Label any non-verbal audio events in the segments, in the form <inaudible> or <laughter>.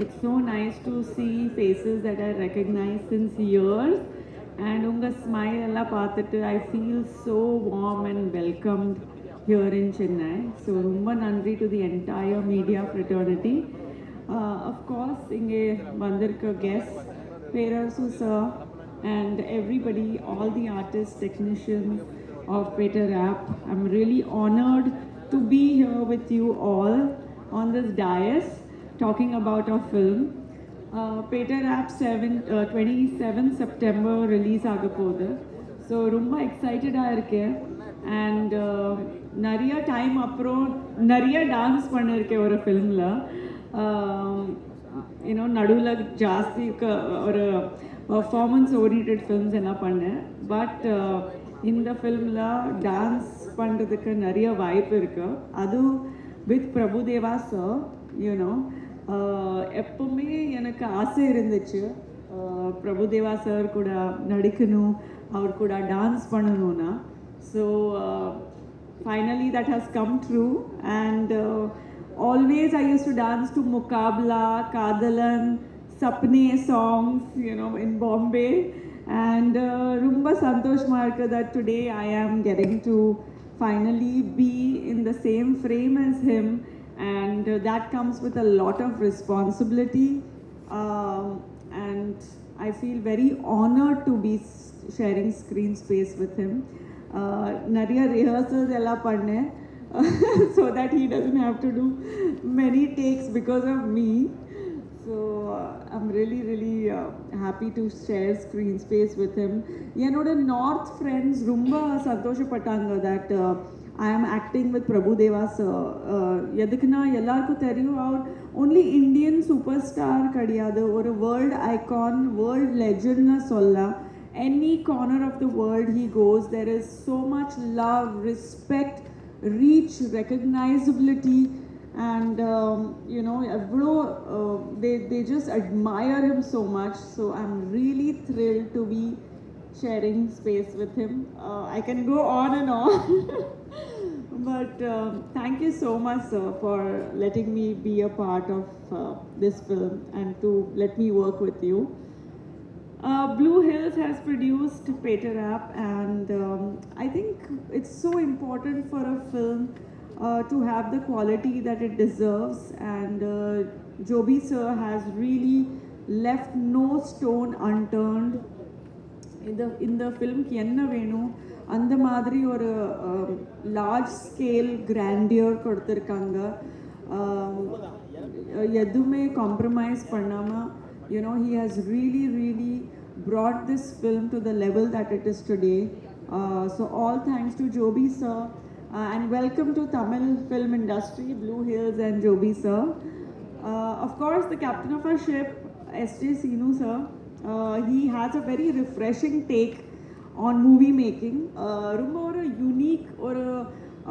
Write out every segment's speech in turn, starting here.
It's so nice to see faces that I recognize since years. And unga smile alla paathutu, I feel so warm and welcomed here in Chennai. So rumba nandri to the entire media fraternity. Uh, of course, inge vandirka guests, Perasu sir, and everybody, all the artists, technicians of Peter App. I'm really honored to be here with you all on this dais. Talking about our film. Uh, Peter App 7, uh, 27 September release ஆக போகுது. So ரொம்ப எக்ஸைட்டடாக இருக்கேன். And uh, நிறைய time அப்புறம் நிறைய dance பண்ணியிருக்கேன் ஒரு ஃபிலிமில் யூனோ நடுவில் ஜாஸ்தி க- ஒரு பர்ஃபார்மன்ஸ் ஓரியன்ட் ஃபிலிம்ஸ் எல்லாம் பண்ணேன். பட் uh, இந்த ஃபிலிமில் டான்ஸ் பண்ணுறதுக்கு நிறைய வாய்ப்பு இருக்குது அதுவும் வித் பிரபுதேவா சார் யூனோ எப்பவுமே எனக்கு ஆசை இருந்துச்சு பிரபுதேவா சார் கூட நடிக்கணும் அவர் கூட டான்ஸ் பண்ணணும்னா so finally that has come true and always I use to dance to Muqabla Kaadhalan Sapne songs you know in Bombay and ரொம்ப சந்தோஷமாக இருக்குது that today I am getting to finally be in the same frame as him and uh, that comes with a lot of responsibility um, and i feel very honored to be s- sharing screen space with him uh, நிறைய rehearsals எல்லாம் பண்ணேன் <laughs> so that he doesn't have to do many takes because of me so I'm really really happy to share screen space with him என்னோட north friends ரொம்ப சந்தோஷப்பட்டாங்க that I am acting with Prabhudeva sir எதுக்குன்னா எல்லாருக்கும் தெரியும் அவர் only Indian super star கிடையாது ஒரு world icon world லெஜண்ட்னு சொல்லலாம் any corner of the world he goes, there is so much love, respect, reach, recognizability, and um, you know, எவ்வளோ, uh, they, they just admire him so much. So I'm really thrilled to be sharing space with him. Uh, I can go on and on. <laughs> But um, thank you so much, sir, for letting me be a part of uh, this film and to let me work with you. Uh, Blue Hills has produced Peter App, and um, I think it's so important for a film uh, to have the quality that it deserves. And uh, Joby sir has really left no stone unturned இந்த இந்த ஃபிலிம்க்கு என்ன வேணும் அந்த மாதிரி ஒரு large scale grandeur கொடுத்துருக்காங்க ஆம், எதுவுமே காம்ப்ரமைஸ் பண்ணாமல் you know he has really really brought this film to the level that it is today. Uh, so all thanks to Joby sir uh, and welcome to Tamil film industry, Blue Hills and Joby sir. Uh, of course, the captain of our ship, S.J. Sinu sir, uh, he has a very refreshing take on movie making. Uh, ரொம்ப ஒரு unique ஒரு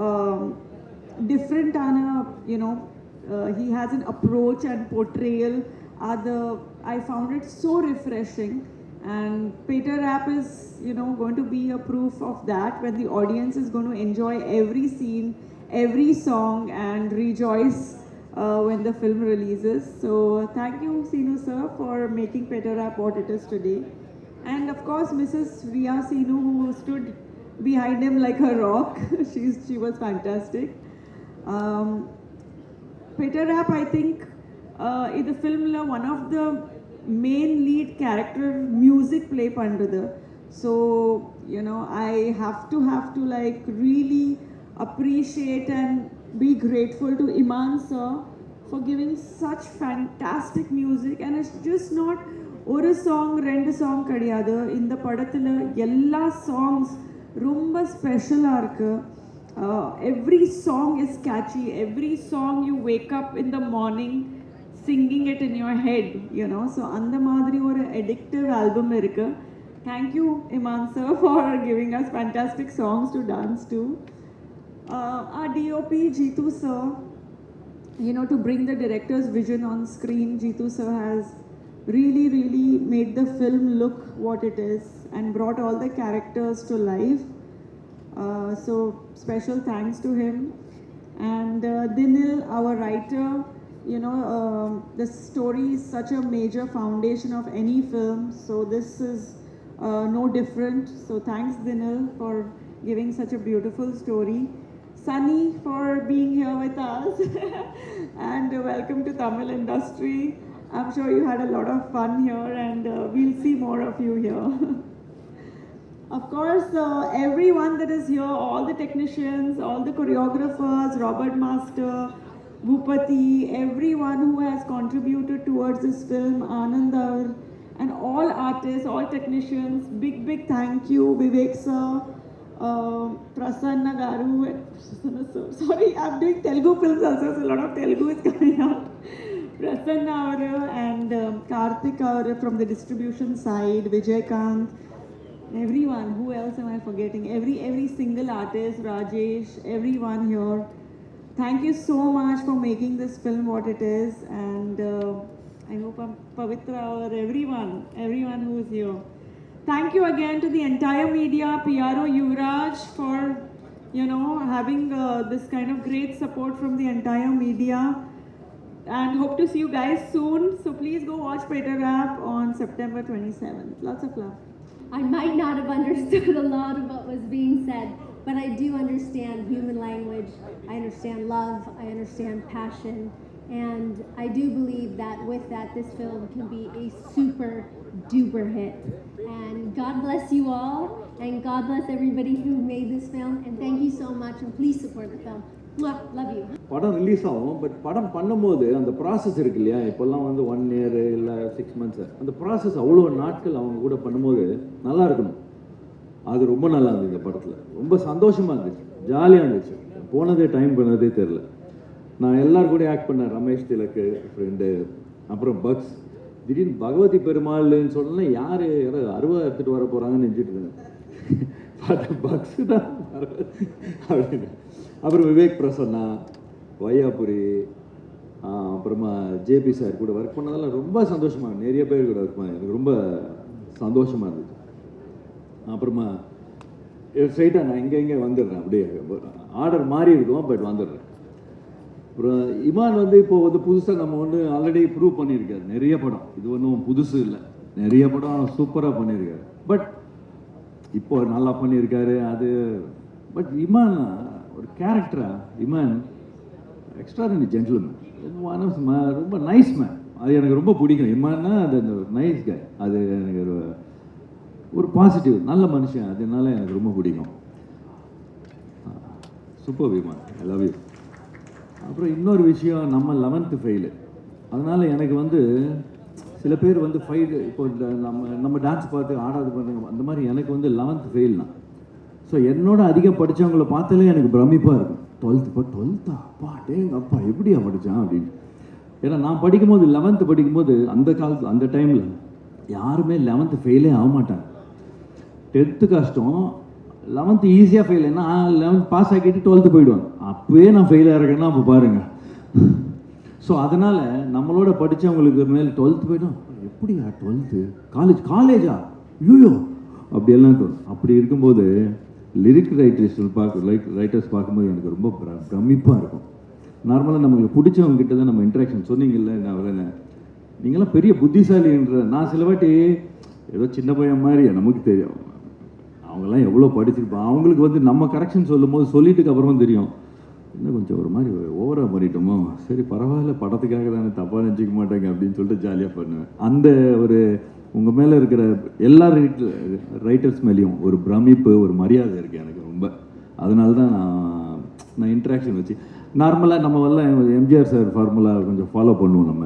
um, different ஆன you know uh, he has an approach and portrayal other I found it so refreshing and Peter Rapp is you know going to be a proof of that when the audience is going to enjoy every scene every song and rejoice uh, when the film releases so thank you Sinu sir for making Peter Rapp what it is today and of course Mrs. Ria Sinu who stood behind him like a rock <laughs> she's she was fantastic um, Peter Rapp, I think, uh, in the film, one of the main lead character music play pandrathu. So, you know, I have to have to like really appreciate and be grateful to Iman sir for giving such fantastic music and it's just not ஒரு song ரெண்டு song கிடையாது இந்த படத்தில் எல்லா songs ரொம்ப ஸ்பெஷலாக இருக்குது uh, every song is catchy every song you wake up in the morning singing it in your head you know so அந்த மாதிரி ஒரு addictive album இருக்கு thank you Iman sir for giving us fantastic songs to dance to uh, our DOP Jitu sir you know to bring the director's vision on screen Jitu sir has really really made the film look what it is and brought all the characters to life uh, so special thanks to him. And uh, Dinil, our writer, you know, the story is such a major foundation of any film, so this is uh, no different. So thanks, Dinil, for giving such a beautiful story. Sunny for being here with us, <laughs> and welcome to Tamil industry. I'm sure you had a lot of fun here, and uh, we'll see more of you here. <laughs> Of course, uh, everyone that is here, all the technicians, all the choreographers, Robert Master, Bhupati, everyone who has contributed towards this film, Anandar, and all artists, all technicians, big, big thank you, Vivek sir, Prasanna Garu, sir. sorry, I'm doing Telugu films also, so a lot of Telugu is coming out. Prasanna and um, Karthik Aura from the distribution side, Vijay Kant, everyone who else am i forgetting every every single artist rajesh everyone here thank you so much for making this film what it is and uh, i hope i'm pavitra or everyone everyone who is here thank you again to the entire media pro yuvraj for you know having uh, this kind of great support from the entire media and hope to see you guys soon so please go watch Peter Rap on september 27th lots of love I might not have understood a lot of what was being said, but I do understand human language. I understand love. I understand passion. And I do believe that with that, this film can be a super duper hit. And God bless you all. And God bless everybody who made this film. And thank you so much. And please support the film. படம் release ஆகும். But படம் பண்ணும்போது அந்த process இருக்கு இல்லையா? இப்போல்லாம் வந்து one year இல்லை சிக்ஸ் மந்த்ஸ் அந்த ப்ராசஸ் அவ்வளோ நாட்கள் அவங்க கூட பண்ணும்போது நல்லா இருக்கணும். அது ரொம்ப நல்லா இருந்தது இந்த படத்தில். ரொம்ப சந்தோஷமாக இருந்துச்சு. ஜாலியாக இருந்துச்சு. போனதே டைம் பண்ணதே தெரில நான் எல்லாரும் கூட ஆக்ட் பண்ணேன். ரமேஷ் திலக்கு ஃப்ரெண்டு அப்புறம் பக்ஸ். திடீர்னு பகவதி பெருமாள்னு சொன்னா யார்? யாரோ அருவா எடுத்துகிட்டு வர போகிறாங்கன்னு நினச்சிட்டு இருந்தேன். பார்த்தா தான் அப்படின்னு. அப்புறம் விவேக் பிரசன்னா வையாபுரி அப்புறமா ஜேபி சார் கூட ஒர்க் பண்ணதெல்லாம் ரொம்ப சந்தோஷமாக நிறைய பேர் கூட ஒர்க் பண்ண எனக்கு ரொம்ப சந்தோஷமாக இருந்துச்சு அப்புறமா ஸ்ட்ரைட்டாக நான் இங்கே இங்கே வந்துடுறேன். அப்படியே ஆர்டர் மாறி இருக்கும் பட் வந்துடுறேன். அப்புறம் இமான் வந்து இப்போ வந்து புதுசாக நம்ம வந்து ஆல்ரெடி ப்ரூவ் பண்ணியிருக்காரு. நிறைய படம். இது ஒன்றும் புதுசு இல்லை. நிறைய படம் சூப்பராக பண்ணியிருக்காரு. பட் இப்போ நல்லா பண்ணியிருக்காரு அது பட் இமான் ஒரு கேரக்டரா Imman extraordinary gentleman one of ரொம்ப நைஸ் மேன் அது எனக்கு ரொம்ப பிடிக்கும். இமான்னா அது அந்த நைஸ் கை அது எனக்கு ஒரு ஒரு பாசிட்டிவ் நல்ல மனுஷன். அதனால எனக்கு ரொம்ப பிடிக்கும். சூப்பர் விமான் ஐ லவ் யூ அப்புறம் இன்னொரு விஷயம் நம்ம லெவன்த்து ஃபெயிலு அதனால் எனக்கு வந்து சில பேர் வந்து ஃபைல் இப்போ நம்ம நம்ம டான்ஸ் பார்த்து ஆடாது பண்ணுங்க அந்த மாதிரி எனக்கு வந்து லெவன்த்து ஃபெயில் தான் ஸோ என்னோட அதிகம் படித்தவங்கள பார்த்தாலே எனக்கு பிரமிப்பாக இருக்கும். டுவெல்த்து இப்போ டுவெல்த்தா அப்பா டேங்க அப்பா எப்படியா படித்தான் அப்படின்னு. ஏன்னா நான் படிக்கும்போது லெவன்த்து படிக்கும்போது அந்த காலத்து அந்த டைமில் யாருமே லெவன்த்து ஃபெயிலே ஆக மாட்டாங்க டென்த்து கஷ்டம் லெவன்த்து ஈஸியாக ஃபெயில் ஏன்னா லெவன்த் பாஸ் ஆக்கிட்டு டுவெல்த்து போயிடுவாங்க. அப்போயே நான் ஃபெயில் ஆகிறேன்னா அப்போ பாருங்கள் ஸோ அதனால் நம்மளோட படித்தவங்களுக்கு மேலே டுவெல்த்து போயிடும். எப்படியா டுவெல்த்து காலேஜ் காலேஜா ஐயோ அப்படியெல்லாம் இருக்கும் அப்படி இருக்கும்போது லிரிக் ரைட்டர்ஸ் பார்க்க லைக் ரைட்டர்ஸ் பார்க்கும்போது எனக்கு ரொம்ப பிர- இருக்கும். நார்மலாக நமக்கு பிடிச்சவங்க கிட்ட தான் நம்ம இன்ட்ராக்ஷன் சொன்னீங்கல்ல நான் வரேன் நீங்களாம் பெரிய புத்திசாலின்ற நான் சில வாட்டி ஏதோ சின்ன பையன் மாதிரி நமக்கு தெரியும். அவங்கெல்லாம் எவ்வளோ படிச்சிருப்பான் அவங்களுக்கு வந்து நம்ம கரெக்ஷன் சொல்லும் போது சொல்லிட்டுக்கு அப்புறமா தெரியும். இன்னும் கொஞ்சம் ஒரு மாதிரி ஓவராக பண்ணிட்டோமோ? சரி பரவாயில்ல படத்துக்காக தானே தப்பாக நினச்சிக்க மாட்டாங்க அப்படின்னு சொல்லிட்டு ஜாலியாக பண்ணுவேன். அந்த ஒரு உங்கள் மேலே இருக்கிற எல்லா ரைட் ரைட்டர்ஸ் மேலேயும் ஒரு பிரமிப்பு ஒரு மரியாதை இருக்குது எனக்கு ரொம்ப. அதனால தான் நான் நான் இன்ட்ராக்ஷன் வச்சு நார்மலாக நம்ம எல்லாம் எம்ஜிஆர் சார் ஃபார்முலா கொஞ்சம் ஃபாலோ பண்ணுவோம் நம்ம.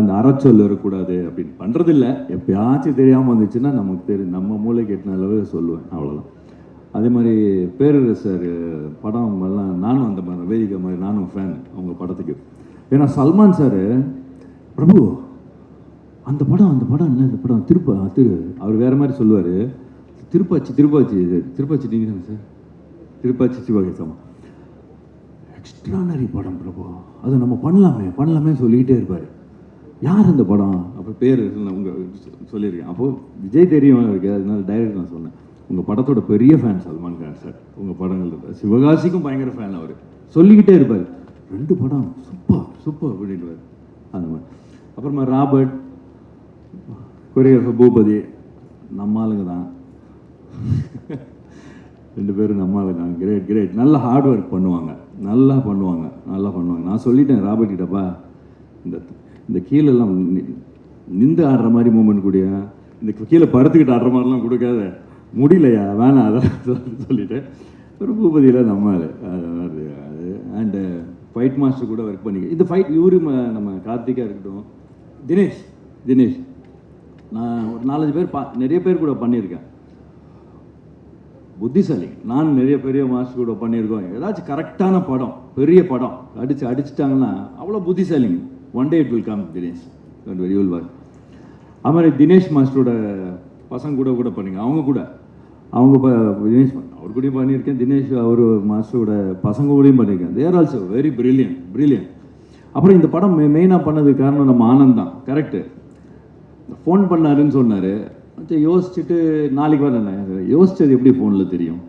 அந்த அறச்சொல் இருக்கக்கூடாது அப்படின்னு. பண்ணுறதில்ல எப்பயாச்சும் தெரியாமல் வந்துச்சுன்னா நமக்கு தெரியும் நம்ம மூளை கெட்டின அளவு சொல்லுவேன். அவ்வளோதான் அதே மாதிரி பேரரசு சார் படம் எல்லாம் நானும் அந்த மாதிரி வேதிக்கா மாதிரி நானும் ஃபேன் அவங்க படத்துக்கு. ஏன்னா சல்மான் சார் பிரபு அந்த படம் அந்த படம் என்ன இந்த படம்? திருப்ப திரு அவர் வேறு மாதிரி சொல்லுவார். திருப்பாச்சி திருப்பாச்சி திருப்பாச்சி நீங்கள் தானே சார்? திருப்பாச்சி சிவகேசமா எக்ஸ்ட்ரானரி படம் பிரபு. அது நம்ம பண்ணலாமே பண்ணலாமே சொல்லிக்கிட்டே இருப்பார். யார் அந்த படம்? அப்போ பேர் உங்கள் சொல்லியிருக்கேன். அப்போ விஜய் தெரியும் இருக்கு அதனால டைரக்ட் நான் சொன்னேன். உங்கள் படத்தோட பெரிய ஃபேன் சல்மான் கான் சார் உங்கள் படங்கள் சிவகாசிக்கும் பயங்கர ஃபேன் அவர். சொல்லிக்கிட்டே இருப்பார். ரெண்டு படம் சூப்பர் சூப்பர் அப்படின்வார் அந்த மாதிரி. அப்புறமா ராபர்ட் கொரியோகிராஃபர் பூபதி நம்ம ஆளுங்க தான். ரெண்டு பேரும் நம்ம ஆளுங்க தான். கிரேட் கிரேட் நல்ல ஹார்ட் ஒர்க் பண்ணுவாங்க. நல்லா பண்ணுவாங்க. நல்லா பண்ணுவாங்க. நான் சொல்லிட்டேன் ராபர்ட் கிட்டப்பா இந்த இந்த கீழெல்லாம் நிந்து ஆடுற மாதிரி மூமெண்ட் கூடிய இந்த கீழே படுத்துக்கிட்டு ஆடுற மாதிரிலாம் கொடுக்காத. முடியலையா? வேணாம் அதான் <laughs> சொல்லிட்டு. ஒரு பூபதியில் நம்ம அது அது அது அண்டு ஃபைட் மாஸ்டர் கூட ஒர்க் பண்ணிக்க. இந்த ஃபைட் இவரு நம்ம கார்த்திகாக இருக்கட்டும். தினேஷ் தினேஷ். நான் ஒரு நாலஞ்சு பேர் பா நிறைய பேர் கூட பண்ணியிருக்கேன். புத்திசாலி. நான் நிறைய பெரிய மாஸ்டர் கூட பண்ணியிருக்கோம். ஏதாச்சும் கரெக்டான படம் பெரிய படம் அடித்து அடிச்சிட்டாங்கன்னா அவ்வளோ புத்திசாலிங்க. One day it will come Dinesh very will work அது மாதிரி தினேஷ் மாஸ்டரோட பசங்க கூட கூட பண்ணுங்க. அவங்க கூட. அவங்க தினேஷ் அவர் கூடயும் பண்ணியிருக்கேன். தினேஷ் அவர் மாஸ்டரோட பசங்க கூடயும் பண்ணியிருக்கேன். There also very brilliant brilliant அப்புறம் இந்த படம் மெ மெயினாக பண்ணதுக்கு காரணம் நம்ம ஆனந்த் தான். கரெக்டு ஃபோன் பண்ணாருன்னு சொன்னார். சரி யோசிச்சுட்டு நாளைக்கு வரேன் யோசிச்சது எப்படி ஃபோனில் தெரியும்?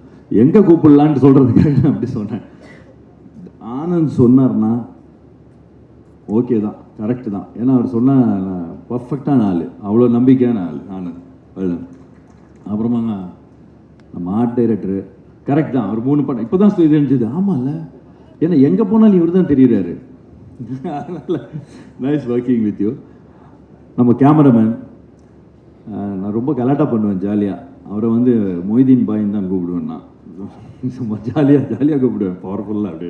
எங்கே கூப்பிடலான்ட்டு சொல்கிறதுக்காக அப்படி சொன்னேன். ஆனந்த் சொன்னார்னா ஓகே தான் கரெக்டு தான். ஏன்னா அவர் சொன்ன பர்ஃபெக்டான ஆள். அவ்வளோ நம்பிக்கையான ஆள் நான் அதுதான் அப்புறமாங்க நம்ம ஆர்ட் டைரக்டரு கரெக்ட் தான் அவர் மூணு படம் இப்போ தான் இது இருந்துச்சு. ஆமாம்ல ஏன்னா எங்கே போனாலும் இவர் தான் தெரியுறாரு. அதனால் நைஸ் ஒர்க்கிங் வித் யூ நம்ம கேமராமேன் நான் ரொம்ப கலாட்டாக பண்ணுவேன் ஜாலியாக அவரை வந்து மொய்தீன் பாயின்னு தான் கூப்பிடுவேன் நான். சும்மா ஜாலியாக ஜாலியாக கூப்பிடுவேன். பவர்ஃபுல்லாக அப்படி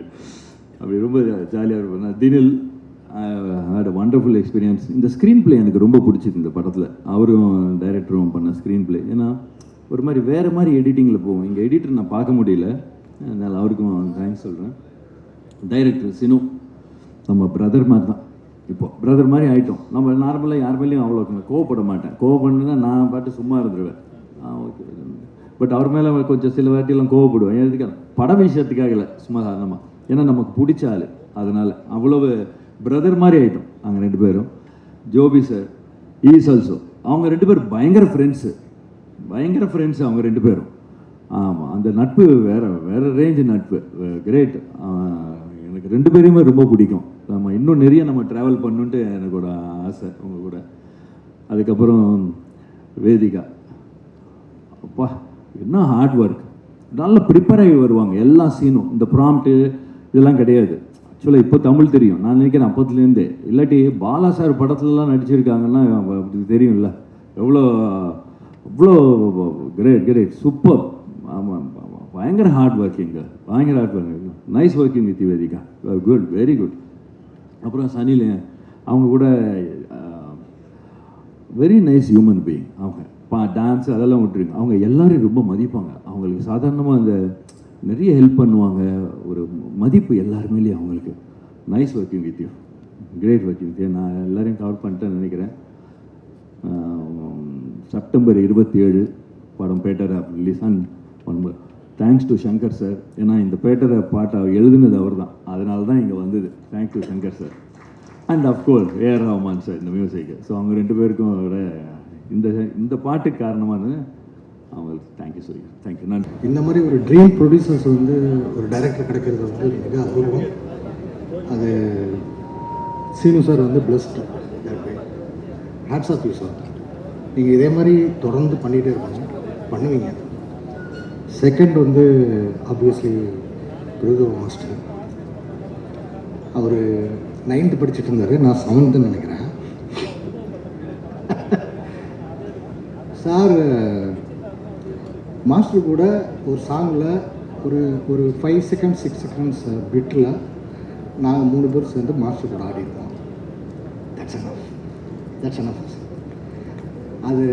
அப்படி ரொம்ப ஜாலியாக இருப்பேன். நான் தினில் ஹேட் வண்டர்ஃபுல் எக்ஸ்பீரியன்ஸ் இந்த ஸ்க்ரீன் பிளே எனக்கு ரொம்ப பிடிச்சிது இந்த படத்தில். அவரும் டைரக்டரும் பண்ண ஸ்க்ரீன் பிளே ஏன்னா ஒரு மாதிரி வேறு மாதிரி எடிட்டிங்கில் போவோம். இங்கே எடிட்டர் நான் பார்க்க முடியல. அதனால் அவருக்கும் தேங்க்ஸ் சொல்கிறேன் டைரக்டர் சினு நம்ம பிரதர் மாதிரி தான் இப்போ பிரதர் மாதிரி ஆகிட்டோம் நம்ம நார்மலாக யார் மேலேயும் அவ்வளோ கோவப்பட மாட்டேன். கோவப்படணுன்னா நான் பாட்டு சும்மா இருந்துருவேன். ஆ ஓகே பட் அவர் மேலே கொஞ்சம் சில வாட்டியெல்லாம் கோவப்படுவேன். எதுக்காக? பட விஷயத்துக்காக இல்லை சும்மா சாதாரணமாக ஏன்னா நமக்கு பிடிச்ச ஆள். அதனால் அவ்வளவு பிரதர் மாதிரி ஆகிட்டோம் நாங்கள் ரெண்டு பேரும். ஜோபி சார் ஈஸ் ஆல்சோ அவங்க ரெண்டு பேரும் பயங்கர ஃப்ரெண்ட்ஸு பயங்கர ஃப்ரெண்ட்ஸு அவங்க ரெண்டு பேரும். ஆமாம் அந்த நட்பு வேறு வேறு ரேஞ்சு நட்பு. கிரேட் எனக்கு ரெண்டு பேரையுமே ரொம்ப பிடிக்கும். நம்ம இன்னும் நிறைய நம்ம ட்ராவல் பண்ணுன்ட்டு எனக்கோட ஆசை உங்கள் கூட. அதுக்கப்புறம் வேதிகா. அப்பா என்ன ஹார்ட் ஒர்க் நல்ல ப்ரிப்பேர் ஆகி வருவாங்க. எல்லா சீனும் இந்த ப்ராம்ப்ட்டு இதெல்லாம் கிடையாது. ஆக்சுவலாக இப்போ தமிழ் தெரியும். நான் நினைக்கிறேன் அப்பத்துலேருந்தே இல்லாட்டி பாலா சார் படத்துலலாம் நடிச்சிருக்காங்கன்னா அப்படி தெரியும்ல. எவ்வளோ அவ்வளோ கிரேட் கிரேட் சூப்பர் ஆமாம் பயங்கர ஹார்ட் ஒர்க்கிங்க பயங்கர hard working nice working with Vedhika good very good அப்புறம் சனியில் அவங்க கூட வெரி நைஸ் ஹியூமன் பீயிங் அவங்க பா டான்ஸ் அதெல்லாம் விட்டுருங்க. அவங்க எல்லோரும் ரொம்ப மதிப்பாங்க. அவங்களுக்கு சாதாரணமாக அந்த நிறைய ஹெல்ப் பண்ணுவாங்க. ஒரு மதிப்பு எல்லாருமேலேயும் அவங்களுக்கு. Nice working with you great working with you நான் எல்லாரையும் கவர் பண்ணிட்டேன்னு நினைக்கிறேன். செப்டம்பர் இருபத்தி ஏழு படம் Pettarap release and one thanks to Shankar sir ஏன்னா இந்த பேட்டரை பாட்டை எழுதுனது அவர் தான் அதனால தான் இங்கே வந்தது. Thanks to Shankar sir and of course AR Rahman sir இந்த மியூசிக்கு ஸோ அவங்க ரெண்டு பேருக்கும் இந்த இந்த பாட்டுக்கு காரணமானது அவங்களுக்கு தேங்க்யூ சொல்லி தேங்க்யூ நன்றி இந்த மாதிரி ஒரு ட்ரீம் ப்ரொடியூசர்ஸ் வந்து ஒரு டைரக்டர் கிடைக்கிறது வந்து மிக அபூர்வம். அது சீனு சார் வந்து blessed hats off you sir நீங்கள் இதே மாதிரி தொடர்ந்து பண்ணிகிட்டே இருக்கணும். பண்ணுவீங்க. செகண்ட் வந்து ஆப்வியஸ்லி பிரதோ மாஸ்டர் அவர் நைன்த்து படிச்சுட்டு இருந்தார். நான் செவன்த்துன்னு நினைக்கிறேன். <laughs> சார் மாஸ்டர் கூட ஒரு சாங்கில் ஒரு ஒரு ஃபைவ் செகண்ட்ஸ் சிக்ஸ் செகண்ட்ஸ் பிட்டில் நாங்கள் மூணு பேர் சேர்ந்து மாஸ்டர் கூட ஆடிருக்கோம். That's enough. That's enough. அது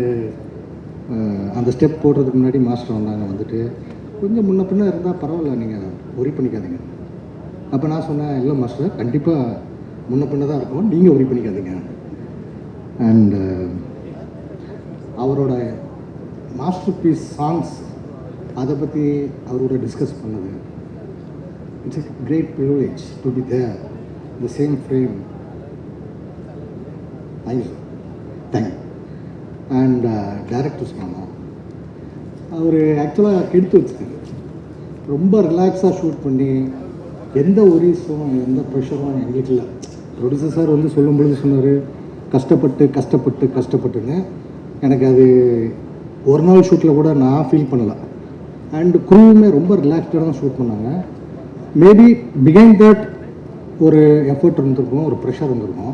அந்த ஸ்டெப் போடுறதுக்கு முன்னாடி மாஸ்டர் வந்தாங்க வந்துட்டு கொஞ்சம் முன்ன பின்ன இருந்தால் பரவாயில்ல நீங்கள் ஒரி பண்ணிக்காதீங்க. அப்போ நான் சொன்னேன் இல்லை மாஸ்டர் கண்டிப்பாக முன்ன பின்ன தான் இருக்கும் நீங்கள் ஒரி பண்ணிக்காதீங்க. அண்ட் அவரோட மாஸ்டர் பீஸ் சாங்ஸ் அதை பற்றி அவரோட டிஸ்கஸ் பண்ணது. It's is great privilege to be there the same frame thank you thank you and director மாமா அவர் ஆக்சுவலாக எடுத்து வச்சுருக்காரு ரொம்ப ரிலாக்ஸாக ஷூட் பண்ணி எந்த ஒரிஸும் எந்த ப்ரெஷரும் எங்களுக்கு இல்லை. ப்ரொடியூசர் சார் வந்து சொல்லும் பொழுது சொன்னார் கஷ்டப்பட்டு கஷ்டப்பட்டு கஷ்டப்பட்டுன்னு. எனக்கு அது ஒரு நாள் ஷூட்டில் கூட நான் ஃபீல் பண்ணலை. அண்ட் குரூவுமே ரொம்ப ரிலாக்ஸ்டாக தான் ஷூட் பண்ணாங்க. மேபி பிகைண்ட் தட் ஒரு எஃபர்ட் இருந்திருக்கும் ஒரு ப்ரெஷர் இருந்திருக்கும்.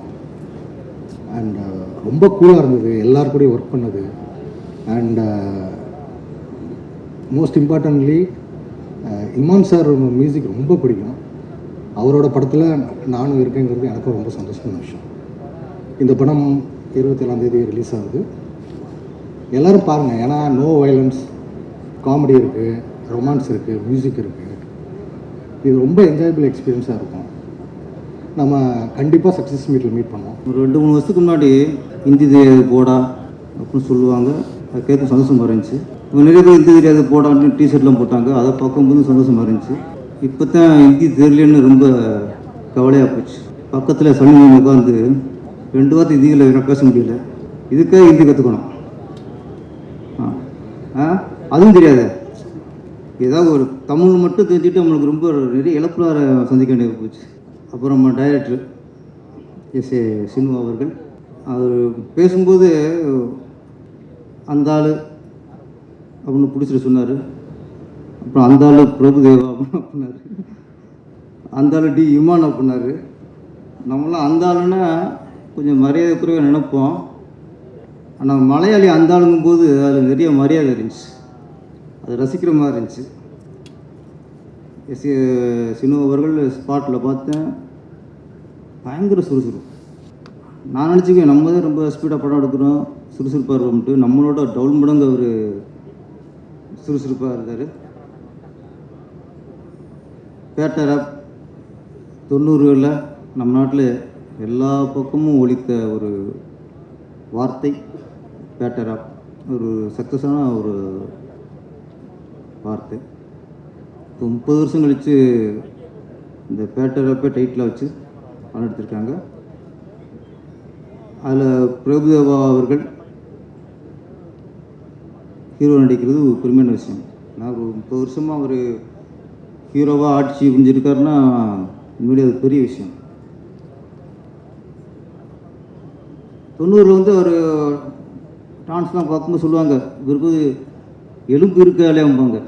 அண்ட் uh, ரொம்ப கூலாக இருந்தது. எல்லார் ஒர்க் பண்ணது. And most importantly Imman sir music ரொம்ப பிடிக்கும். அவரோட படத்தில் நானும் இருக்கேங்கிறது எனக்கும் ரொம்ப சந்தோஷமான விஷயம். இந்த படம் இருபத்தேழாம் தேதி ரிலீஸ் ஆகுது. எல்லோரும் பாருங்கள் ஏன்னா நோ வயலன்ஸ் காமெடி இருக்குது ரொமான்ஸ் இருக்குது மியூசிக் இருக்குது இது ரொம்ப என்ஜாயபிள் எக்ஸ்பீரியன்ஸாக இருக்கும். நம்ம கண்டிப்பாக சக்ஸஸ் மீட்டில் மீட் பண்ணோம் ஒரு ரெண்டு மூணு வருஷத்துக்கு முன்னாடி ஹிந்தி தெரியாது போடா அப்படின்னு சொல்லுவாங்க. அது கேட்க சந்தோஷமாக இருந்துச்சு. இப்போ நிறைய பேர் ஹிந்தி தெரியாது போடான்னு டிஷர்ட்லாம் போட்டாங்க. அதை பார்க்கும்போது சந்தோஷமாக இருந்துச்சு. இப்போ தான் ஹிந்தி தெரியலன்னு ரொம்ப கவலையாக போச்சு. பக்கத்தில் சனி உட்காந்து ரெண்டு வார்த்தை இந்தியில் எனக்கு பேச முடியல. இதுக்கே ஹிந்தி கற்றுக்கணும் அதுவும் தெரியாது. ஏதாவது ஒரு தமிழ் மட்டும் தெரிஞ்சுட்டு நம்மளுக்கு ரொம்ப நிறைய இழப்புலார சந்திக்க வேண்டிய போச்சு. அப்புறம் நம்ம டைரக்டர் எஸ் ஏ சினு அவர்கள் அவர் பேசும்போது அந்த ஆள் அப்படின்னு பிடிச்சிட்டு சொன்னார். அப்புறம் அந்த ஆள் பிரபுதேவா அப்படின்னாரு. அந்த ஆள் டி இமான் அப்படின்னாரு. நம்மளாம் அந்த ஆளுன்னா கொஞ்சம் மரியாதை குறைவாக நினைப்போம். ஆனால் மலையாளி அந்த ஆளுங்கும் போது அதில் நிறைய மரியாதை இருந்துச்சு. அது ரசிக்கிற மாதிரி இருந்துச்சு. எஸ் சினு அவர்கள் ஸ்பாட்டில் பார்த்தேன். பயங்கர சுறுசுறுப்பு. நான் நினச்சிக்குவேன் நம்ம தான் ரொம்ப ஸ்பீடாக படம் எடுக்கிறோம். சுறுசுறுப்பாக இருக்கோம்ட்டு நம்மளோட டவுன் மடங்கு அவர் சுறுசுறுப்பாக இருந்தார். பேட்டர் தொண்ணூறுகளில் நம்ம நாட்டில் எல்லா பக்கமும் ஒழித்த ஒரு வார்த்தை. பேட்டர் ஒரு சக்ஸஸான ஒரு வார்த்தை. இப்போ முப்பது வருஷம் கழித்து இந்த பேட்டரப்பை டைட்டில் வச்சு படம் எடுத்திருக்காங்க. அதில் பிரபுதேவா அவர்கள் ஹீரோ நடிக்கிறது ஒரு பெருமையான விஷயம். நான் ஒரு முப்பது வருஷமாக அவர் ஹீரோவாக ஆட்சி புரிஞ்சிருக்காருன்னா உண்மையிலே அது பெரிய விஷயம். தொண்ணூறில் வந்து அவர் டான்ஸ்லாம் பார்க்கும்போது சொல்லுவாங்க இவருக்கு எலும்பு இருக்காலேம்பாங்க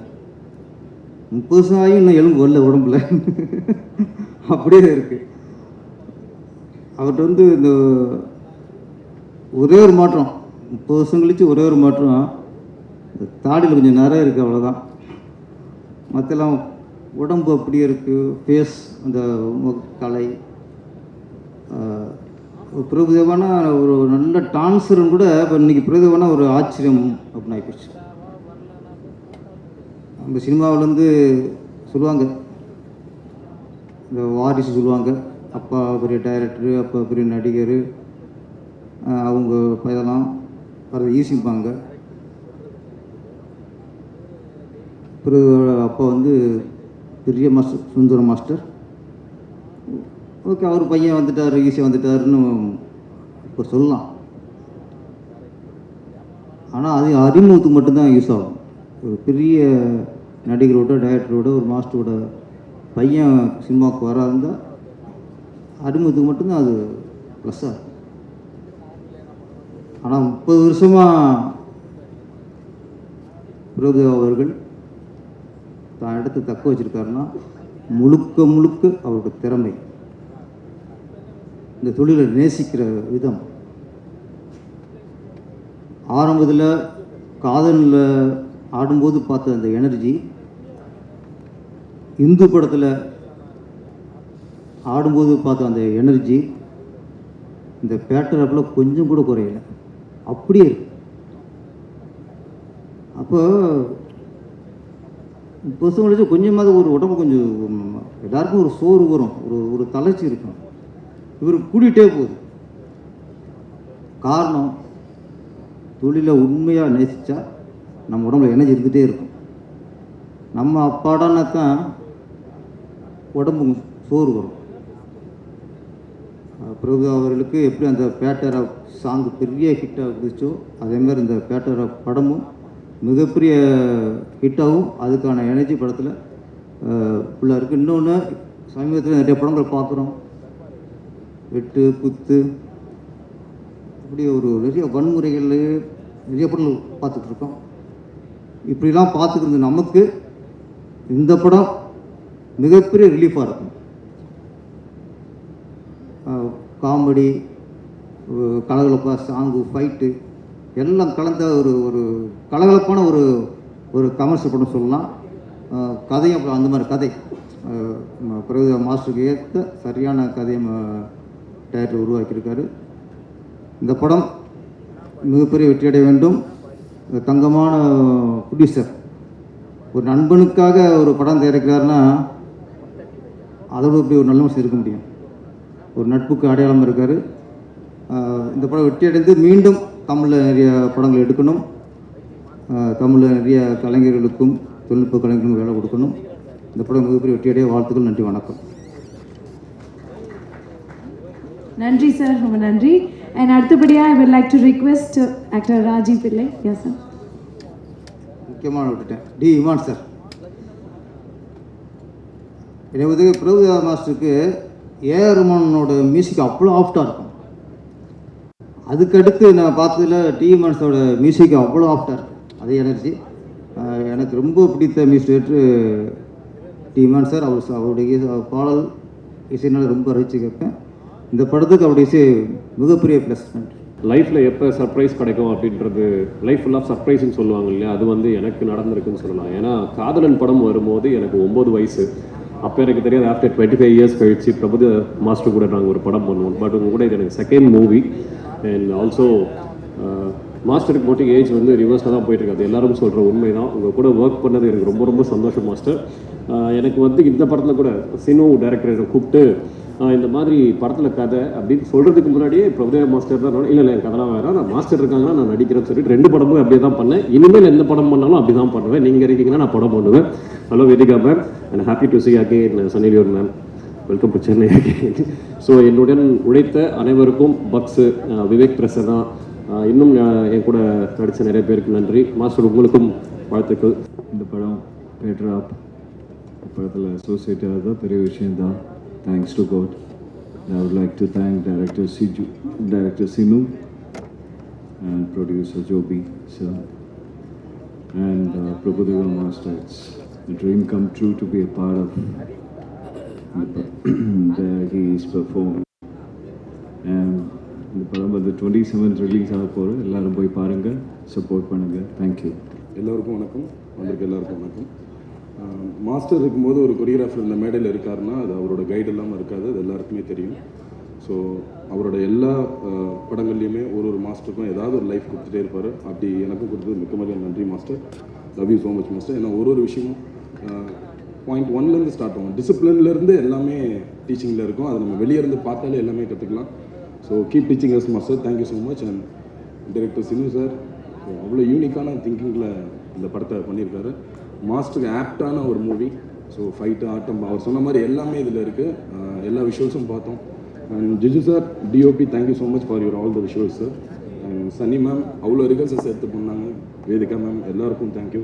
முப்பது வருஷம் ஆகி இன்னும் எலும்பு வரல உடம்புல. அப்படியே இருக்கு. அவர்கிட்ட வந்து இந்த ஒரே ஒரு மாற்றம் முப்பது வருஷம் கழித்து ஒரே ஒரு மாற்றம். இந்த தாடியில் கொஞ்சம் நிறைய இருக்குது அவ்வளோதான் மற்றெல்லாம் உடம்பு அப்படியே இருக்குது ஃபேஸ் அந்த கலை பிரபுதேவானா ஒரு நல்ல டான்ஸரும் கூட இப்போ இன்னைக்கு பிரபுதேவானா ஒரு ஆச்சரியம் அப்படின்னு ஆகிப்போச்சு அந்த சினிமாவிலேருந்து சொல்லுவாங்க. இந்த வாரிசு சொல்லுவாங்க. அப்பா பெரிய டைரக்டரு அப்பா பெரிய நடிகர் அவங்க பயதெல்லாம் வரது ஈசிப்பாங்க பிறகு அப்பா வந்து பெரிய மாஸ்டர் சுந்தர மாஸ்டர். ஓகே அவர் பையன் வந்துட்டார் ஈஸியாக வந்துட்டாருன்னு இப்போ சொல்லலாம். ஆனால் அது அறிமுகத்துக்கு மட்டும்தான் யூஸ் ஆகும். ஒரு பெரிய நடிகரோட டைரக்டரோட ஒரு மாஸ்டரோட பையன் சினிமாவுக்கு வராதுந்தால் அறிமுகத்துக்கு மட்டும்தான் அது ப்ளஸ்ஸாக ஆனால் முப்பது வருஷமாக பிரபுதேவா அவர்கள் தான் இடத்தை தக்க வச்சுருக்காருன்னா முழுக்க முழுக்க அவருடைய திறமை. இந்த தொழிலை நேசிக்கிற விதம். ஆரம்பத்தில் காதலில் ஆடும்போது பார்த்த அந்த எனர்ஜி இந்து படத்தில் ஆடும்போது பார்த்த அந்த எனர்ஜி இந்த பேட்டரப்பில் கொஞ்சம் கூட குறையல. அப்படியே இருக்கு. அப்போ முப்பது கொஞ்சமாவது ஒரு உடம்பு கொஞ்சம் எல்லாருக்கும் ஒரு சோறு வரும். ஒரு ஒரு தளர்ச்சி இருக்கும். இவர் கூட்டிகிட்டே போகுது. காரணம் தொழிலை உண்மையாக நேசித்தா நம்ம உடம்புல எனர்ஜி இருந்துகிட்டே இருக்கும். நம்ம அப்பாடானா தான் உடம்பு சோறு வரும் பிரபு அவர்களுக்கு எப்படி அந்த பேட்டர் ஆஃப் சாங் பெரிய ஹிட்டாக இருந்துச்சோ அதேமாதிரி இந்த பேட்டர் ஆஃப் படமும் மிகப்பெரிய ஹிட்டாகவும் அதுக்கான எனர்ஜி படத்தில் ஃபுல்லாக இருக்குது இன்னொன்று சமீபத்தில் நிறைய படங்கள் பார்க்குறோம். வெட்டு குத்து. இப்படி ஒரு நிறைய வன்முறைகள் நிறைய படங்கள் பார்த்துட்ருக்கோம். இப்படிலாம் பார்த்துக்கிறது நமக்கு இந்த படம் மிகப்பெரிய ரிலீஃபாக இருக்கும். காமெடி கலகலப்பா சாங்கு ஃபைட்டு எல்லாம் கலந்த ஒரு ஒரு கலகலப்பான ஒரு ஒரு கமர்ஷியல் படம் சொல்லலாம். கதையும் அப்புறம் அந்த மாதிரி கதை. அஹ் மாஸ்டருக்கு ஏற்ற சரியான கதையை டேரக்டர் உருவாக்கியிருக்காரு. இந்த படம் மிகப்பெரிய வெற்றியடைய வேண்டும். தங்கமான ப்ரொடியூசர் ஒரு நண்பனுக்காக ஒரு படம் தயாரிக்கிறாருன்னா அதோட இப்படி ஒரு நல்ல மனுஷன் இருக்க முடியும். ஒரு நட்புக்கு அடையாளம் இருக்கார். இந்த படம் வெற்றியடைந்து மீண்டும் தமிழில் நிறைய படங்கள் எடுக்கணும். தமிழில் நிறைய கலைஞர்களுக்கும் தொழில்நுட்ப கலைஞர்களுக்கும் வேலை கொடுக்கணும். இந்த படம் மிகப்பெரிய வெற்றியடைய வாழ்த்துக்கள் நன்றி வணக்கம். நன்றி சார் ரொம்ப நன்றி. அண்ட் அடுத்தபடியாக I would like to request actor Rajeev Pillai. Yeah sir முக்கியமான விட்டுட்டேன். டி இமான் சார் எனக்கு பிரபுதேவா மாஸ்டருக்கு ஏஆர் ரமனோட மியூசிக் அவ்வளோ ஆஃப்டாக இருக்கும். அதுக்கடுத்து நான் பார்த்ததுல டி இமான்ஸோட மியூசிக் அவ்வளோ ஆஃப்டாக இருக்கும். அதே எனர்ஜி எனக்கு ரொம்ப பிடித்த மியூசிக் டி இமான் சார் அவர் அவருடைய பாடல் இசைனால் ரொம்ப ரசித்து கேட்பேன் இந்த படத்துக்கு அவருடைய இசை மிகப்பெரிய ப்ளஸ் லைஃப்பில் எப்போ சர்ப்ரைஸ் கிடைக்கும் அப்படின்றது லைஃப் ஃபுல்லாக சர்ப்ரைஸ்னு சொல்லுவாங்க இல்லையா? அது வந்து எனக்கு நடந்திருக்குன்னு சொல்லலாம். ஏன்னா காதலன் படம் வரும்போது எனக்கு ஒம்பது வயசு. அப்போ எனக்கு தெரியாது ஆஃப்டர் டுவெண்ட்டி ஃபைவ் இயர்ஸ் கழிச்சு பிரபுத மாஸ்டர் கூட நாங்கள் ஒரு படம் பண்ணுவோம். பட் உங்க கூட இது எனக்கு செகண்ட் மூவி அண்ட் ஆல்சோ மாஸ்டருக்கு மட்டும் ஏஜ் வந்து ரிவர்ஸாக தான் போயிட்டு இருக்காது எல்லாரும் சொல்கிற உண்மை தான் உங்கள் கூட ஒர்க் பண்ணது எனக்கு ரொம்ப ரொம்ப சந்தோஷம் மாஸ்டர் எனக்கு வந்து இந்த படத்தில் கூட சினு டைரக்டரை கூப்பிட்டு இந்த மாதிரி படத்தில் கதை அப்படின்னு சொல்கிறதுக்கு முன்னாடியே பிரபுதேவ மாஸ்டர் தான் இல்லை இல்லை எனக்கு அதெல்லாம் வேணாம். நான் மாஸ்டர் இருக்காங்கன்னா நான் நடிக்கிறேன்னு சொல்லிட்டு ரெண்டு படமும் அப்படியே தான் பண்ணேன். இனிமேல் எந்த படம் பண்ணாலும் அப்படி தான் பண்ணுவேன். நீங்கள் இருக்கீங்கன்னா நான் படம் பண்ணுவேன். Hello Vedhika ma'am and happy to see அகே Sunny Leone ma'am welcome to Chennai so என்னுடன் உழைத்த அனைவருக்கும் பக்ஸு விவேக் பிரசன்னா இன்னும் என் கூட நடித்த நிறைய பேருக்கு நன்றி. மாஸ்டர் உங்களுக்கும் வாழ்த்துக்கள். இந்த படம் பேட்டர் ஆப் படத்தில் அசோசியேட் ஆகிறது பெரிய விஷயந்தான் thanks to God I would like to thank director Siju director Seenu and producer Jobi sir and Prabhudeva master it's dream come true to be a part of there he is and and இந்த படம் வந்து twenty seventh release ஆக போகிறோம் எல்லாரும் போய் பாருங்கள் support பண்ணுங்கள் thank you எல்லோருக்கும் வணக்கம். வந்திருக்க எல்லாருக்கும் வணக்கம். மாஸ்டர் இருக்கும்போது ஒரு கொரியோகிராஃபர் இந்த மேடையில் இருக்காருன்னா அது அவரோட கைடு இல்லாமல் இருக்காது. அது எல்லாருக்குமே தெரியும். ஸோ அவரோட எல்லா படங்கள்லையுமே ஒரு ஒரு மாஸ்டருக்கும் ஏதாவது ஒரு லைஃப் கொடுத்துட்டே இருப்பார். அப்படி எனக்கும் கொடுத்தது மிக்க மாதிரி நன்றி master love you so much master ஏன்னா ஒரு ஒரு விஷயமும் பாயிண்ட் ஒன்லேருந்து ஸ்டார்ட் ஆகும். டிசிப்ளின்லேருந்து எல்லாமே டீச்சிங்கில் இருக்கும். அதை நம்ம வெளியே இருந்து பார்த்தாலே எல்லாமே கற்றுக்கலாம் so keep teaching us master thank you so much and director Seenu sir அவ்வளோ யூனிக்கான திங்கிங்கில் இந்த படத்தை பண்ணியிருக்காரு. மாஸ்டருக்கு ஆப்டான ஒரு மூவி ஸோ ஃபைட்டு ஆட்டம் அவர் சொன்ன மாதிரி எல்லாமே இதில் இருக்குது எல்லா விஷுவல்ஸும் பார்த்தோம். And Jiju sir DOP thank you so much for your all the visuals sir and Sunny ma'am அவ்வளோ ரிகர்சல்ஸ் எடுத்து பண்ணாங்க. வேதிகா மேம் எல்லாருக்கும் thank you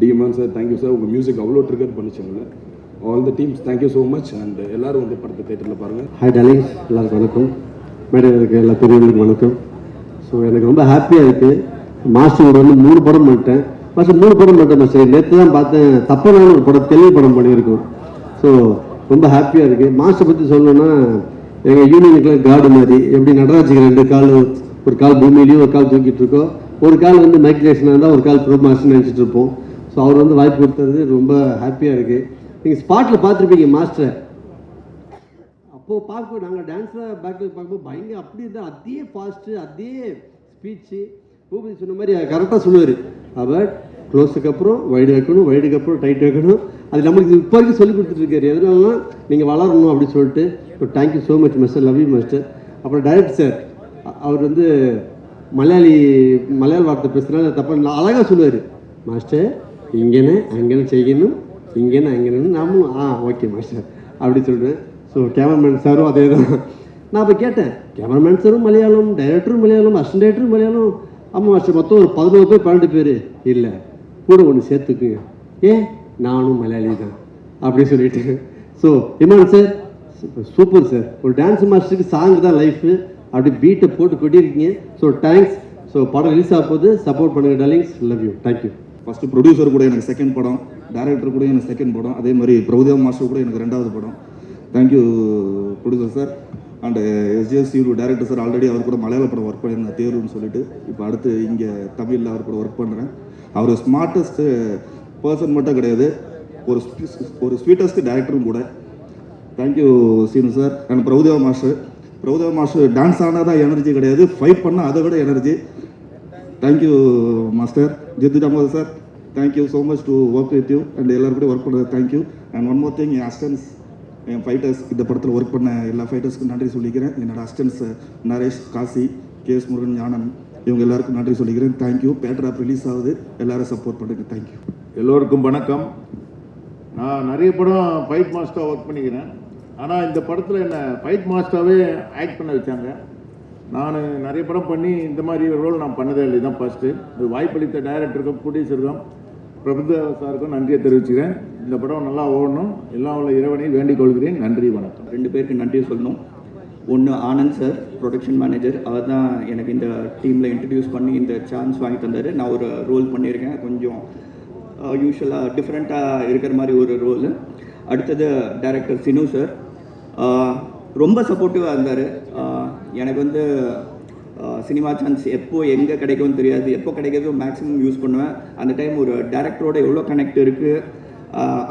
D ma'am sir thank you sir உங்கள் மியூசிக் அவ்வளோ trigger பண்ணிச்சாங்க all the teams thank you so much and எல்லாரும் வந்து படத்தை தேட்டரில் பாருங்கள் ஹாய் டாலிங்ஸ் எல்லாருக்கும் வணக்கம். மேடையில் இருக்க எல்லா பெரியவங்களுக்கும் வணக்கம். ஸோ எனக்கு ரொம்ப ஹாப்பியாக இருக்குது மாஸ்டர் வந்து மூணு படம் பண்ணிட்டேன். மாஸ்டர் மூணு படம் பண்ணிட்டேன் மாஸ்டர். நேற்று தான் பார்த்தேன். தப்பான ஒரு படம் தெளிவு படம் பண்ணியிருக்கோம். ஸோ ரொம்ப ஹாப்பியாக இருக்குது மாஸ்டர் பற்றி சொல்லணும்னா எங்கள் யூனியனுக்குலாம் காடு மாதிரி. எப்படி நடராஜுக்கு ரெண்டு கால் ஒரு கால் பூமியிலையும் ஒரு கால் தூக்கிட்டு இருக்கோம். ஒரு கால் வந்து மைக்ரேஷனாக இருந்தால் ஒரு கால் ப்ரோ மாஸ்டர் நினச்சிட்டு இருப்போம். ஸோ அவர் வந்து வாய்ப்பு கொடுத்தது ரொம்ப ஹாப்பியாக இருக்குது நீங்கள் ஸ்பாட்டில் பார்த்துருப்பீங்க மாஸ்டரை. அப்போது பார்க்க நாங்கள் டான்ஸில் பேட்டில் பார்க்கும்போது பயங்கர அப்படி இருந்தால் அதே ஃபாஸ்ட்டு அதே ஸ்பீச்சு பூபதி சொன்ன மாதிரி கரெக்டாக சொல்லுவார். அவர் க்ளோஸுக்கு அப்புறம் வைடு வைக்கணும் வைடுக்கு அப்புறம் டைட் வைக்கணும். அது நம்மளுக்கு இப்போ வரைக்கும் சொல்லி கொடுத்துட்ருக்காரு எதனாலனா நீங்கள் வளரணும் அப்படின்னு சொல்லிட்டு. இப்போ thank you so much master love you master அப்புறம் டைரக்டர் சார் அவர் வந்து மலையாளி மலையாள வார்த்தை பேசுகிறனால தப்பாக அழகாக சொல்லுவார். மாஸ்டர் இங்கேன்னு அங்கேன்னு செய்யணும் இங்கேன்னு அங்கேன்னு நாமும் ஆ ஓகே மாஸ்டர் அப்படி சொல்கிறேன் ஸோ கேமராமேன் சாரும் அதே தான் நான் அப்போ கேட்டேன் கேமராமேன் சாரும் மலையாளம் டைரக்டரும் மலையாளம் அசிஸ்டன்ட் டைரக்டரும் மலையாளம் ஆமாம் மாஸ்டர் மொத்தம் ஒரு பதினோரு பேர் பன்னெண்டு பேர். இல்லை கூட ஒன்று சேர்த்துக்குங்க ஏன் நானும் மலையாளி தான் அப்படின்னு சொல்லிட்டு. So Imman sir super sir ஒரு டான்ஸ் மாஸ்டருக்கு சாங் தான் லைஃபு அப்படி பீட்டை போட்டு கொட்டியிருக்கீங்க ஸோ தேங்க்ஸ் ஸோ படம் ரிலீஸ் ஆக போது சப்போர்ட் பண்ணுங்க darlings love you thank you first producer கூட எனக்கு செகண்ட் படம் டேரக்டர் கூட எனக்கு செகண்ட் படம் அதே மாதிரி பிரபுதேவ் மாஸ்டர் கூட எனக்கு ரெண்டாவது படம். Thank you producer sir and SGS யூ டேரக்டர் சார் ஆல்ரெடி அவர் கூட மலையாள படம் ஒர்க் பண்ணியிருந்தேன் தேர்வுன்னு சொல்லிட்டு. இப்போ அடுத்து இங்கே தமிழில் அவர் கூட ஒர்க் பண்ணுறேன் அவர் ஸ்மார்ட்டஸ்ட்டு பர்சன் மட்டும் கிடையாது ஒரு ஒரு ஸ்வீட்டஸ்ட் டேரக்டரும் கூட. Thank you Seenu sir and Prabhudeva master Prabhudeva master dance ஆனால் தான் எனர்ஜி கிடையாது ஃபைட் பண்ணால் அதை விட energy thank you master Jithu Damodar sir thank you so much to work with you and எல்லாரும் கூட ஒர்க் பண்ணுறது thank you and one more thing assistants N fighters இந்த படத்தில் ஒர்க் பண்ண எல்லா ஃபைட்டர்ஸ்க்கும் நன்றி சொல்லிக்கிறேன். என்னோட assistants Naresh Kasi K S Murugan Gnanan இவங்க எல்லாருக்கும் நன்றி சொல்லிக்கிறேன். தேங்க்யூ பேட்டர் ஆப் ரிலீஸ் ஆகுது. எல்லாரும் சப்போர்ட் பண்ணுங்க. தேங்க்யூ எல்லோருக்கும் வணக்கம். நான் நிறைய படம் ஃபைட் மாஸ்டராக ஒர்க் பண்ணிக்கிறேன். ஆனால் இந்த படத்தில் என்னை ஃபைட் மாஸ்டராகவே ஆக்ட் பண்ண வச்சாங்க. நான் நிறைய படம் பண்ணி இந்த மாதிரி ரோல் நான் பண்ணதே இல்லை. தான் ஃபஸ்ட்டு இது வாய்ப்பளித்த டைரக்டருக்கும் ப்ரொடியூசருக்கும் பிரபுதா சாருக்கும் நன்றியை தெரிவிச்சுக்கிறேன். இந்த படம் நல்லா ஓடணும். எல்லாம் உள்ள இறைவனையும் வேண்டிக் கொள்கிறேன். நன்றி வணக்கம். ரெண்டு பேருக்கு நன்றி சொல்லணும். ஒன்று ஆனந்த் சார் ப்ரொடக்ஷன் மேனேஜர் அவர் தான் எனக்கு இந்த டீமில் இன்ட்ரடியூஸ் பண்ணி இந்த சான்ஸ் வாங்கி தந்தார். நான் ஒரு ரோல் பண்ணியிருக்கேன். கொஞ்சம் uh, யூஸ்வலாக டிஃப்ரெண்ட்டாக இருக்கிற மாதிரி ஒரு ரோல் அடுத்தது டைரக்டர் சினு சார். ரொம்ப சப்போர்ட்டிவாக இருந்தார். எனக்கு வந்து சினிமா சான்ஸ் எப்போ எங்கே கிடைக்கும்னு தெரியாது. எப்போ கிடைக்கிறதோ மேக்ஸிமம் யூஸ் பண்ணுவேன். அந்த டைம் ஒரு டேரக்டரோட எவ்வளோ கனெக்ட் இருக்குது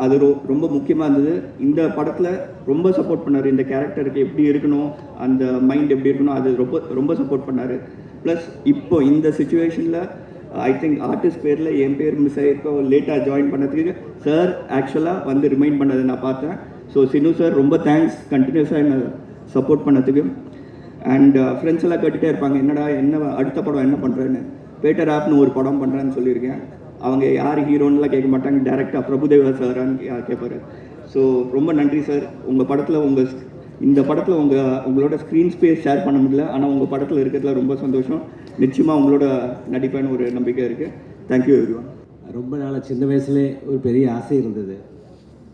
அது ரொ ரொம்ப முக்கியமாக இருந்தது. இந்த படத்தில் ரொம்ப சப்போர்ட் பண்ணார். இந்த கேரக்டருக்கு எப்படி இருக்கணும் அந்த மைண்ட் எப்படி இருக்கணும் அது ரொம்ப ரொம்ப சப்போர்ட் பண்ணார். ப்ளஸ் இப்போ இந்த சுச்சுவேஷனில் ஐ திங்க் ஆர்டிஸ்ட் பேரில் என் பேர் மிஸ் ஆகிருக்கோ லேட்டாக ஜாயின் பண்ணதுக்கு சார் ஆக்சுவலாக வந்து ரிமைண்ட் பண்ணதை நான் பார்த்தேன். ஸோ சினு சார் ரொம்ப தேங்க்ஸ் கண்டினியூஸாக என்னை சப்போர்ட் பண்ணதுக்கு. அண்ட் ஃப்ரெண்ட்ஸ் uh, எல்லாம் கேட்டுகிட்டே இருப்பாங்க என்னடா என்ன அடுத்த படம் என்ன பண்ணுறேன்னு பேட்டர் ஆப்னு ஒரு படம் பண்ணுறேன்னு சொல்லியிருக்கேன். அவங்க யார் ஹீரோன்னுலாம் கேட்க மாட்டாங்க டேரெக்டாக பிரபுதேவா சாரான்னு கேட்பாரு ஸோ ரொம்ப நன்றி சார் உங்கள் படத்தில் உங்கள் இந்த படத்தில் உங்கள் உங்களோட ஸ்க்ரீன் ஸ்பேஸ் ஷேர் பண்ண முடியல ஆனால் உங்கள் படத்தில் இருக்கிறதுல ரொம்ப சந்தோஷம். நிச்சயமாக உங்களோட நடிப்பேன்னு ஒரு நம்பிக்கை இருக்குது தேங்க்யூ எவ்ரி ரொம்ப நாளாக சின்ன வயசுலே ஒரு பெரிய ஆசை இருந்தது.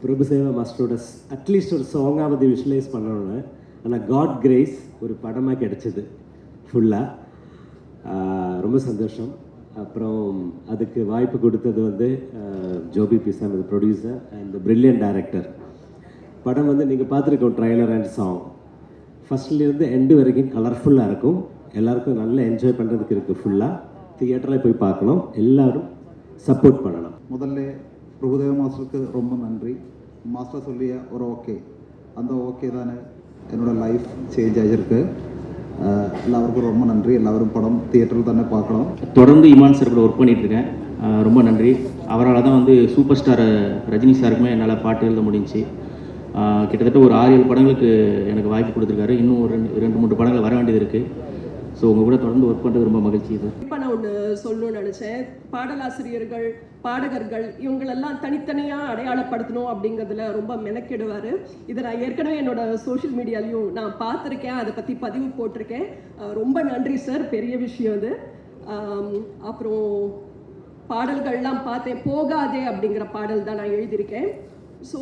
பிரபுசேவா மாஸ்டரோட அட்லீஸ்ட் ஒரு சாங்காவது விஷுவலைஸ் பண்ணணும்னு. ஆனால் காட் கிரேஸ் ஒரு படமாக கிடைச்சது. ஃபுல்லாக ரொம்ப சந்தோஷம். அப்புறம் அதுக்கு வாய்ப்பு கொடுத்தது வந்து ஜோபி பிசாம் இது ப்ரொடியூசர் அண்ட் பிரில்லியன்ட் டைரக்டர் படம் வந்து நீங்கள் பார்த்துருக்கோம் ட்ரைலர் அண்ட் சாங் ஃபஸ்ட்லேருந்து எண்டு வரைக்கும் கலர்ஃபுல்லாக இருக்கும். எல்லாருக்கும் நல்லா என்ஜாய் பண்ணுறதுக்கு இருக்குது ஃபுல்லாக தியேட்டரில் போய் பார்க்கணும். எல்லோரும் சப்போர்ட் பண்ணணும். முதல்ல பிரபுதேவ மாஸ்டருக்கு ரொம்ப நன்றி. மாஸ்டர் சொல்லிய ஒரு ஓகே அந்த ஓகே தானே? என்னோடய லைஃப் சேஞ்ச் ஆகிருக்கு எல்லாருக்கும் ரொம்ப நன்றி. எல்லாரும் படம் தியேட்டரில் தானே பார்க்கணும். தொடர்ந்து இமான் சார் கூட ஒர்க் பண்ணிகிட்ருக்கேன் ரொம்ப நன்றி. அவரால் தான் வந்து சூப்பர் ஸ்டார் ரஜினி சாருக்குமே என்னால் பாட்டு எழுத முடிஞ்சுச்சு கிட்டத்தட்ட ஒரு ஆறு ஏழு படங்களுக்கு எனக்கு வாய்ப்பு கொடுத்துருக்காரு. இன்னும் ஒரு ரெண்டு ரெண்டு மூணு படங்கள் வர வேண்டியது இருக்குது ஸோ உங்கள் கூட தொடர்ந்து ஒர்க் பண்ணுறது ரொம்ப மகிழ்ச்சி இது. இப்போ நான் ஒன்று சொல்லணும்னு நினச்சேன். பாடலாசிரியர்கள் பாடகர்கள் இவங்களெல்லாம் தனித்தனியாக அடையாளப்படுத்தணும் அப்படிங்கிறதுல ரொம்ப மெனக்கெடுவார். இதை நான் ஏற்கனவே என்னோட சோஷியல் மீடியாலையும் நான் பார்த்துருக்கேன். அதை பற்றி பதிவு போட்டிருக்கேன். ரொம்ப நன்றி சார். பெரிய விஷயம் அது அப்புறம் பாடல்கள்லாம் பார்த்தேன். போகாதே அப்படிங்கிற பாடல் தான் நான் எழுதியிருக்கேன். ஸோ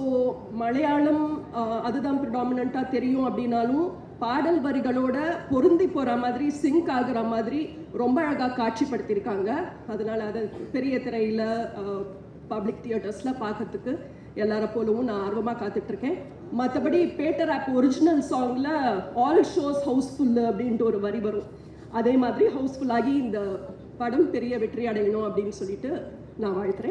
மலையாளம் அதுதான் ப்ரிடாமினண்ட்டாக தெரியும் அப்படின்னாலும் பாடல் வரிகளோட பொருந்தி போகிற மாதிரி சிங்க் ஆகுற மாதிரி ரொம்ப அழகாக காட்சிப்படுத்தியிருக்காங்க. அதனால் அதை பெரிய திரையில் பப்ளிக் தியேட்டர்ஸில் பார்க்கறதுக்கு எல்லார போலவும் நான் ஆர்வமாக காத்துட்ருக்கேன். மற்றபடி பேட்டர் ஆப் ஒரிஜினல் சாங்கில் ஆல் ஷோஸ் ஹவுஸ்ஃபுல்லு அப்படின்ட்டு ஒரு வரி வரும். அதே மாதிரி ஹவுஸ்ஃபுல்லாகி இந்த படம் பெரிய வெற்றி அடையணும் அப்படின்னு சொல்லிட்டு நான் வாழ்த்துறேன்.